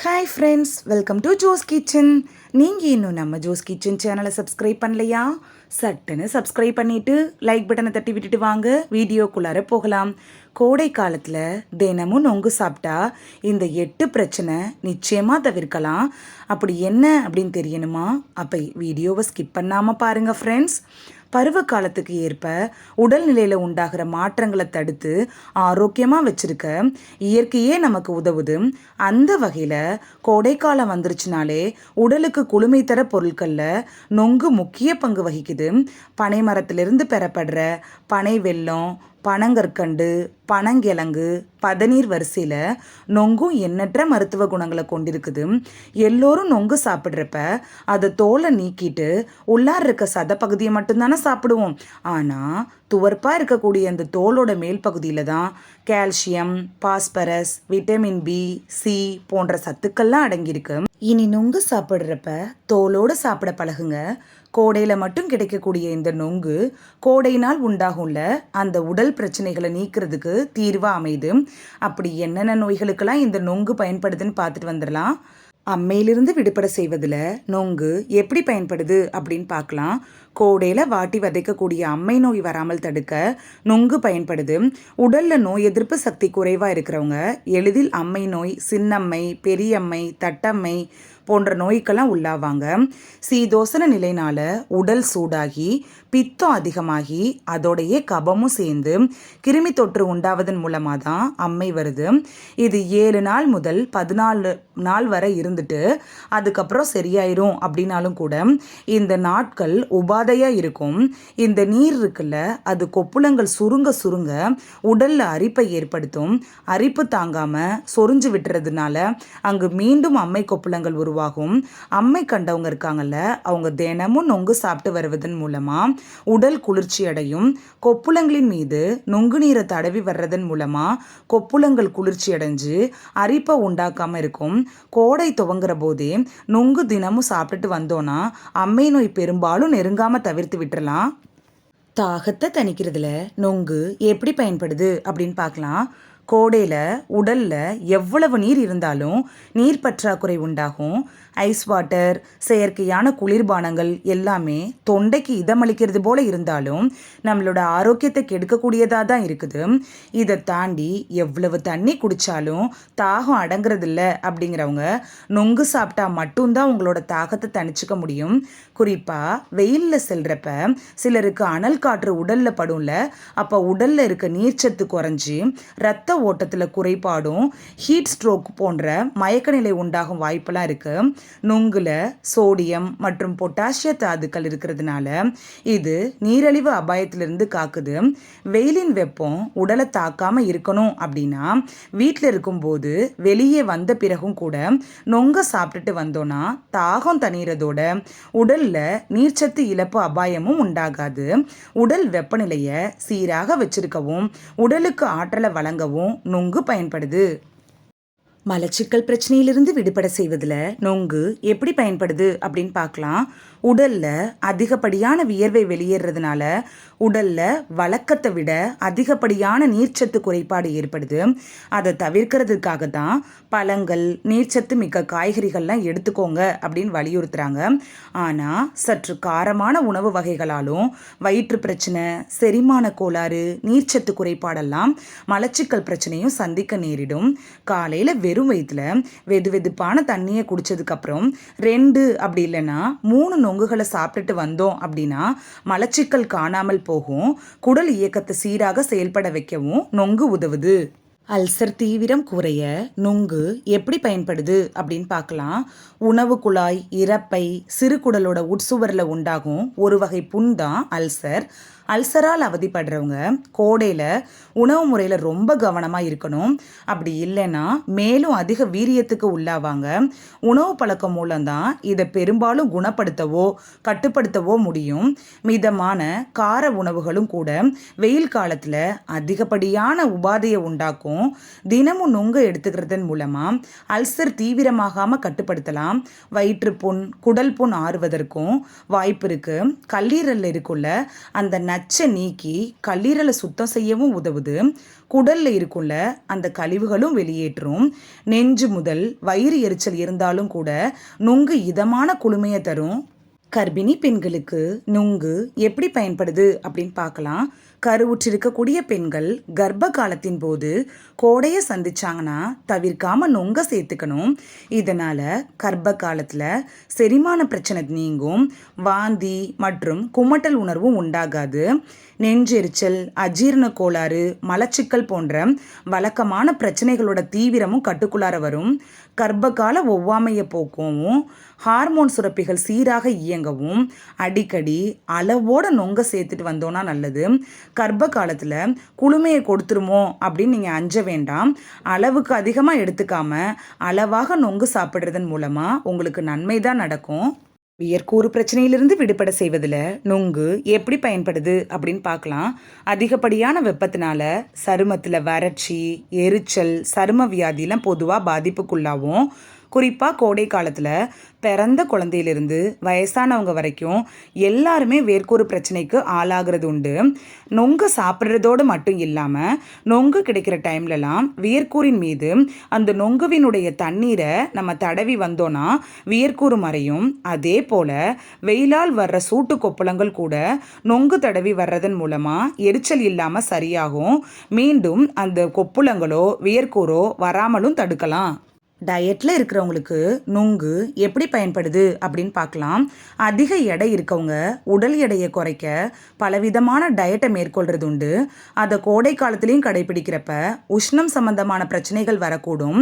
Hi friends welcome to Jo's kitchen நீங்கள் இன்னும் நம்ம ஜோஸ் கிச்சன் சேனலை சப்ஸ்கிரைப் பண்ணலையா? சட்டுன்னு சப்ஸ்கிரைப் பண்ணிவிட்டு லைக் பட்டனை தட்டி விட்டுட்டு வாங்க. வீடியோக்குள்ளார போகலாம். கோடை காலத்தில் தினமும் நொங்கு சாப்பிட்டா இந்த எட்டு பிரச்சனை நிச்சயமாக தவிர்க்கலாம். அப்படி என்ன அப்படின்னு தெரியணுமா? அப்போ வீடியோவை ஸ்கிப் பண்ணாமல் பாருங்கள் ஃப்ரெண்ட்ஸ் பருவ காலத்துக்கு ஏற்ப உடல்நிலையில் உண்டாகிற மாற்றங்களை தடுத்து ஆரோக்கியமாக வச்சிருக்க இயற்கையே நமக்கு உதவுது. அந்த வகையில் கோடைக்காலம் வந்துருச்சுனாலே உடலுக்கு குளுமை தர பொருட்களில் நொங்கு முக்கிய பங்கு வகிக்குது. பனை மரத்திலிருந்து பெறப்படுற பனை வெல்லம் பனங்கற்கண்டு பனங்கிழங்கு பதநீர் வரிசையில் நொங்கும் எண்ணற்ற மருத்துவ குணங்களை கொண்டிருக்குது. எல்லோரும் நொங்கு சாப்பிட்றப்ப அதை தோலை நீக்கிட்டு உள்ளார இருக்க சத பகுதியை மட்டும்தானே சாப்பிடுவோம். ஆனால் துவர்ப்பாக இருக்கக்கூடிய அந்த தோலோட மேல் பகுதியில் தான் calcium phosphorus vitamin B C போன்ற சத்துக்கள்லாம் அடங்கியிருக்கு. இனி நொங்கு சாப்பிட்றப்ப தோலோடு சாப்பிட பழகுங்க. கோடையில் மட்டும் கிடைக்கக்கூடிய இந்த நொங்கு கோடையினால் உண்டாகும்ல அந்த உடல் பிரச்சனைகளை நீக்கிறதுக்கு தீர்வாக அமையுது. அப்படி என்னென்ன நோய்களுக்கெல்லாம் இந்த நொங்கு பயன்படுதுன்னு பார்த்துட்டு வந்துடலாம். அம்மையிலிருந்து விடுபட செய்வதில் நொங்கு எப்படி பயன்படுது அப்படின்னு பார்க்கலாம். கோடையில் வாட்டி வதைக்கக்கூடிய அம்மை நோய் வராமல் தடுக்க நொங்கு பயன்படுது. உடலில் நோய் எதிர்ப்பு சக்தி குறைவாக இருக்கிறவங்க எளிதில் அம்மை நோய் சின்னம்மை பெரியம்மை தட்டம்மை போன்ற நோய்க்கெல்லாம் உள்ளாவாங்க. சீதோசன நிலைனால உடல் சூடாகி பித்தம் அதிகமாகி அதோடைய கபமும் சேர்ந்து கிருமி தொற்று உண்டாவதன் மூலமாக தான் அம்மை வருது. இது ஏழு நாள் முதல் பதினாலு நாள் வரை இருந்துட்டு அதுக்கப்புறம் சரியாயிரும் அப்படின்னாலும் கூட இந்த நாட்கள் உபாதையாக இருக்கும். இந்த நீர் இருக்குல்ல அது கொப்புளங்கள் சுருங்க சுருங்க உடலில் அரிப்பை ஏற்படுத்தும். அரிப்பு தாங்காமல் சொரிஞ்சு விட்டுறதுனால அங்கு மீண்டும் அம்மை கொப்புளங்கள் உருவாகும். அம்மை கண்டவங்க இருக்காங்கல்ல அவங்க தினமும் நொங்கு சாப்பிட்டு வருவதன் மூலமாக உடல் குளிர்ச்சி அடையும். கொப்புளங்களின் மீது நொங்கு நீரை தடவி வர்றதன் மூலமாக கொப்புளங்கள் குளிர்ச்சி அடைஞ்சு அரிப்பை உண்டாக்காமல் இருக்கும். கோடை துவங்குற போதே நொங்கு தினமும் சாப்பிட்டுட்டு வந்தோன்னா அம்மை நோய் பெரும்பாலும் நெருங்காமல் தவிர்த்து விட்டுறலாம். தாகத்தை தணிக்கிறதுல நொங்கு எப்படி பயன்படுது அப்படின்னு பார்க்கலாம். கோடையில் உடலில் எவ்வளவு நீர் இருந்தாலும் நீர் பற்றாக்குறை உண்டாகும். ஐஸ் வாட்டர் செயற்கையான குளிர்பானங்கள் எல்லாமே தொண்டைக்கு இதமளிக்கிறது போல இருந்தாலும் நம்மளோட ஆரோக்கியத்தை கெடுக்கக்கூடியதாக தான் இருக்குது. இதை தாண்டி எவ்வளவு தண்ணி குடித்தாலும் தாகம் அடங்குறதில்ல அப்படிங்கிறவங்க நொங்கு சாப்பிட்டா மட்டும்தான் உங்களோட தாகத்தை தணிச்சிக்க முடியும். குறிப்பாக வெயிலில் செல்கிறப்ப சிலருக்கு அனல் காற்று உடலில் படும்ல அப்போ உடலில் இருக்க நீர்ச்சத்து குறைஞ்சி ரத்த ஓட்டத்தில் குறைபாடும் ஹீட் ஸ்ட்ரோக் போன்ற மயக்க நிலை உண்டாகும் வாய்ப்பெல்லாம் இருக்குது நுங்கில் சோடியம் மற்றும் பொட்டாசிய தாதுக்கள் இருக்கிறதுனால இது நீரழிவு அபாயத்திலிருந்து காக்குது. வெயிலின் வெப்பம் உடலை தாக்காமல் இருக்கணும் அப்படின்னா வீட்டில் இருக்கும்போது வெளியே வந்த பிறகும் கூட நொங்க சாப்பிட்டுட்டு வந்தோன்னா தாகம் தணிகிறதோட உடலில் நீர்ச்சத்து இழப்பு அபாயமும் உண்டாகாது. உடல் வெப்பநிலையை சீராக வச்சிருக்கவும் உடலுக்கு ஆற்றலை வழங்கவும் நொங்கு பயன்படுது. மலச்சிக்கல் பிரச்சனையிலிருந்து விடுபட செய்வதில் நொங்கு எப்படி பயன்படுது அப்படின்னு பார்க்கலாம். உடலில் அதிகப்படியான வியர்வை வெளியேறதுனால உடலில் வழக்கத்தை விட அதிகப்படியான நீர்ச்சத்து குறைபாடு ஏற்படுது. அதை தவிர்க்கிறதுக்காக தான் பழங்கள் நீர்ச்சத்து மிக்க காய்கறிகள்லாம் எடுத்துக்கோங்க அப்படின்னு வலியுறுத்துகிறாங்க ஆனால் சற்று காரமான உணவு வகைகளாலும் வயிற்று பிரச்சனை செரிமான கோளாறு நீர்ச்சத்து குறைபாடெல்லாம் மலச்சிக்கல் பிரச்சனையும் சந்திக்க நேரிடும். காலையில் வெறும் வயிற்றில் வெது வெதுப்பான தண்ணியை குடித்ததுக்கப்புறம் ரெண்டு அப்படி இல்லைன்னா மூணு நொங்குகளை சாப்பிட்டுட்டு வந்தோம் அப்படின்னா மலச்சிக்கல் காணாமல் போகும். குடல் இயக்கத்தை சீராக செயல்பட வைக்கவும் நொங்கு உதவுது. அல்சர் தீவிரம் குறைய நொங்கு எப்படி பயன்படுது அப்படின்னு பார்க்கலாம். உணவு குழாய் இறப்பை சிறுகுடலோட உட்சுவரில் உண்டாகும் ஒரு வகை புண் தான் அல்சர். அல்சரால் அவதிப்படுறவங்க கோடையில் உணவு முறையில் ரொம்ப கவனமாக இருக்கணும். அப்படி இல்லைன்னா மேலும் அதிக வீரியத்துக்கு உள்ளாவாங்க. உணவு பழக்கம் மூலம்தான் இதை பெரும்பாலும் குணப்படுத்தவோ கட்டுப்படுத்தவோ முடியும். மிதமான கார உணவுகளும் கூட வெயில் காலத்தில் அதிகப்படியான உபாதையை உண்டாக்கும். தினமும் நுங்க எடுத்துக்கிறதன் மூலமாக அல்சர் தீவிரமாகாமல் கட்டுப்படுத்தலாம். வயிற்றுப்புண் குடல் புண் ஆறுவதற்கும் வாய்ப்பு இருக்குது கல்லீரலில் இருக்குள்ள அந்த நச்சை நீக்கி கல்லீரலை சுத்தம் செய்யவும் உதவுது. குடலில் இருக்குள்ள அந்த கழிவுகளும் வெளியேற்றும். நெஞ்சு முதல் வயிறு எரிச்சல் இருந்தாலும் கூட நுங்கு இதமான குளுமையை தரும். கர்ப்பிணி பெண்களுக்கு நுங்கு எப்படி பயன்படுது அப்படின்னு பார்க்கலாம். கருவுற்றிருக்கக்கூடிய பெண்கள் கர்ப்ப காலத்தின் போது கோடையை சந்திச்சாங்கன்னா தவிர்க்காம நொங்க சேர்த்துக்கணும். இதனால கர்ப்ப காலத்தில் செரிமான பிரச்சனை நீங்கும் வாந்தி மற்றும் குமட்டல் உணர்வும் உண்டாகாது. நெஞ்செரிச்சல் அஜீரண கோளாறு மலச்சிக்கல் போன்ற வழக்கமான பிரச்சனைகளோட தீவிரமும் கட்டுக்குள்ளார வரும். கர்ப்பகால ஒவ்வாமையை போக்கவும் ஹார்மோன் சுரப்பிகள் சீராக இயங்கவும் அடிக்கடி அளவோட நொங்க சேர்த்துட்டு வந்தோன்னா நல்லது. கர்ப்ப காலத்தில் குளுமையை கொடுத்துருமோ அப்படின்னு நீங்கள் அஞ்ச வேண்டாம். அளவுக்கு அதிகமாக எடுத்துக்காம அளவாக நொங்கு சாப்பிட்றதன் மூலமாக உங்களுக்கு நன்மை தான் நடக்கும். வியர்க்கூறு பிரச்சனையிலிருந்து விடுபட செய்வதில் நுங்கு எப்படி பயன்படுது அப்படின்னு பார்க்கலாம். அதிகப்படியான வெப்பத்தினால சருமத்தில் வறட்சி எரிச்சல் சரும வியாதிலாம் பொதுவாக பாதிப்புக்குள்ளாகும் குறிப்பாக கோடை காலத்தில் பிறந்த குழந்தையிலிருந்து வயசானவங்க வரைக்கும் எல்லாருமே வேர்க்கூறு பிரச்சனைக்கு ஆளாகிறது உண்டு. நொங்கு சாப்பிட்றதோடு மட்டும் இல்லாமல் நொங்கு கிடைக்கிற டைம்லலாம் வியர்க்கூறின் மீது அந்த நொங்குவினுடைய தண்ணீரை நம்ம தடவி வந்தோன்னா வியர்க்கூறு மறையும். அதே போல் வெயிலால் வர்ற சூட்டு கொப்பளங்கள் கூட நொங்கு தடவி வர்றதன் மூலமாக எரிச்சல் இல்லாமல் சரியாகும். மீண்டும் அந்த கொப்புளங்களோ வியர்க்கூறோ வராமலும் தடுக்கலாம். டயட்டில் இருக்கிறவங்களுக்கு நுங்கு எப்படி பயன்படுது அப்படின்னு பார்க்கலாம். அதிக எடை இருக்கவங்க உடல் எடையை குறைக்க பலவிதமான டயட்டை மேற்கொள்கிறது உண்டு. அதை கோடை காலத்துலேயும் கடைபிடிக்கிறப்ப உஷ்ணம் சம்பந்தமான பிரச்சனைகள் வரக்கூடும்.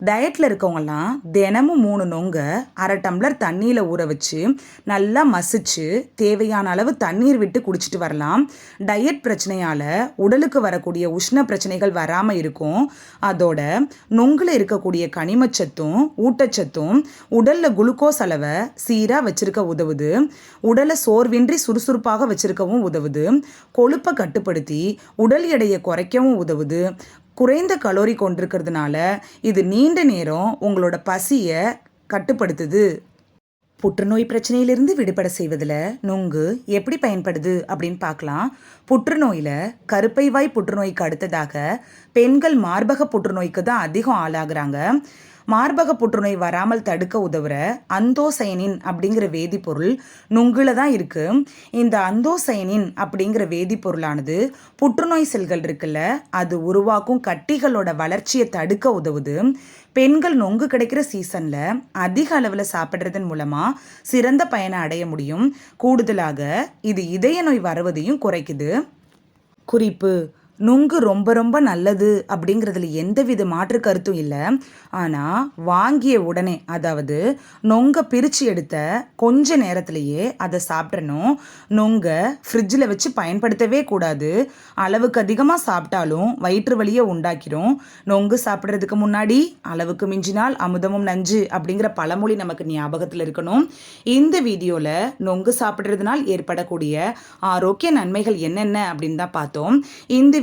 டயட்டில் இருக்கவங்கலாம் தினமும் மூணு நொங்க அரை டம்ளர் தண்ணியில் ஊற வச்சு நல்லா மசிச்சு தேவையான அளவு தண்ணீர் விட்டு குடிச்சிட்டு வரலாம். டயட் பிரச்சனையால் உடலுக்கு வரக்கூடிய உஷ்ண பிரச்சனைகள் வராமல் இருக்கும். அதோட நொங்கில் இருக்கக்கூடிய கனிமச்சத்தும் ஊட்டச்சத்தும் உடலில் குளுக்கோஸ் அளவை சீராக வச்சிருக்க உதவுது. உடலை சோர்வின்றி சுறுசுறுப்பாக வச்சிருக்கவும் உதவுது. கொழுப்பை கட்டுப்படுத்தி உடல் எடையை குறைக்கவும் உதவுது. குறைந்த கலோரி கொண்டிருக்கிறதுனால இது நீண்ட நேரம் உங்களோட பசியை கட்டுப்படுத்துது. புற்றுநோய் பிரச்சனையிலிருந்து விடுபட செய்வதில் நுங்கு எப்படி பயன்படுது அப்படின்னு பார்க்கலாம். புற்றுநோயில் கருப்பை வாய் புற்றுநோய்க்கு அடுத்ததாக பெண்கள் மார்பக புற்றுநோய்க்கு தான் அதிகம் ஆளாகிறாங்க. மார்பக புற்றுநோய் வராமல் தடுக்க உதவுற அந்தோசைனின் அப்படிங்கிற வேதிப்பொருள் நுங்குல தான் இருக்கு. இந்த அந்தோசைனின் அப்படிங்கிற வேதிப்பொருளானது புற்றுநோய் செல்கள் இருக்குல்ல அது உருவாக்கும் கட்டிகளோட வளர்ச்சியை தடுக்க உதவுது. பெண்கள் நொங்கு கிடைக்கிற சீசனில் அதிக அளவில் சாப்பிட்றதன் மூலமாக சிறந்த பயனை அடைய முடியும். கூடுதலாக இது இதய நோய் வருவதையும் குறைக்குது. குறிப்பு நுங்கு ரொம்ப ரொம்ப நல்லது அப்படிங்கிறதுல எந்தவித மாற்று கருத்தும் இல்லை. ஆனால் வாங்கிய உடனே அதாவது நொங்கை பிரித்து எடுத்த கொஞ்ச நேரத்திலேயே அதை சாப்பிட்றணும் நொங்கை ஃப்ரிட்ஜில் வச்சு பயன்படுத்தவே கூடாது. அளவுக்கு அதிகமாக சாப்பிட்டாலும் வயிற்று வலியை உண்டாக்கிடும் நொங்கு சாப்பிட்றதுக்கு முன்னாடி அளவுக்கு மிஞ்சினால் அமுதமும் நஞ்சு அப்படிங்கிற பழமொழி நமக்கு ஞாபகத்தில் இருக்கணும். இந்த வீடியோவில் நொங்கு சாப்பிட்றதுனால் ஏற்படக்கூடிய ஆரோக்கிய நன்மைகள் என்னென்ன அப்படின்னு தான் பார்த்தோம். இந்த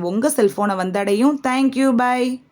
உங்கள் செல்ஃபோனை வந்தடையும். Thank you bye